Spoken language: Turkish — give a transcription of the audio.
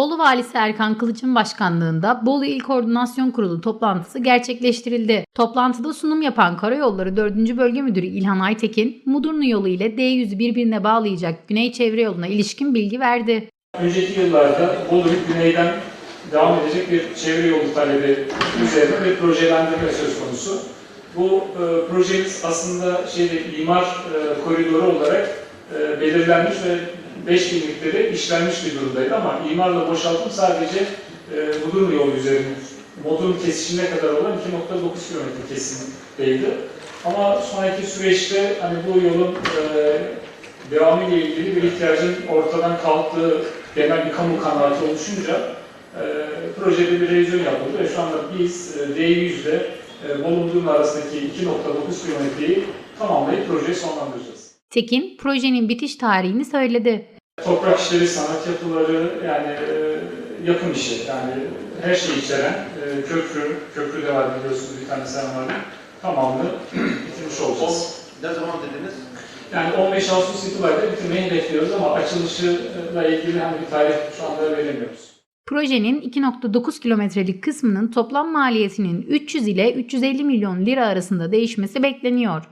Bolu Valisi Erkan Kılıç'ın başkanlığında Bolu İl Koordinasyon Kurulu toplantısı gerçekleştirildi. Toplantıda sunum yapan Karayolları 4. Bölge Müdürü İlhan Aytekin, Mudurnu yolu ile D100'ü birbirine bağlayacak Güney Çevre Yolu'na ilişkin bilgi verdi. Önceki yıllarda Bolu'yu güneyden devam edecek bir çevre yolu talebi üzerine bir projelendirme söz konusu. Bu e, projemiz aslında şeyde imar e, koridoru olarak e, belirlenmiş ve 5 binlikleri işlenmiş bir durumdaydı ama imarla boşaltım sadece e, Mudurnu yolu üzerine, Bodrum kesişine kadar olan 2.9 kilometre kesimdeydi. Ama sonraki süreçte hani bu yolun e, devamı ile ilgili bir ihtiyacın ortadan kalktığı genel bir kamu kanaati oluşunca e, projede bir revizyon yapıldı ve şu anda biz e, D100 ile e, Bolu arasındaki 2.9 kilometreyi tamamlayıp projeyi sonlandıracağız. Tekin, projenin bitiş tarihini söyledi. Toprak işleri, sanat yapıları yani e, yapım işi yani her şeyi içeren e, köprü, köprü de var biliyorsunuz bir tane sermaye tamamını bitirmiş olacağız. Ne zaman dediniz? Yani 15 Ağustos itibariyle bitirmeyi hedefliyoruz ama açılışıyla ilgili hani bir tarih şu anda veremiyoruz. Projenin 2.9 kilometrelik kısmının toplam maliyetinin 300 ile 350 milyon lira arasında değişmesi bekleniyor.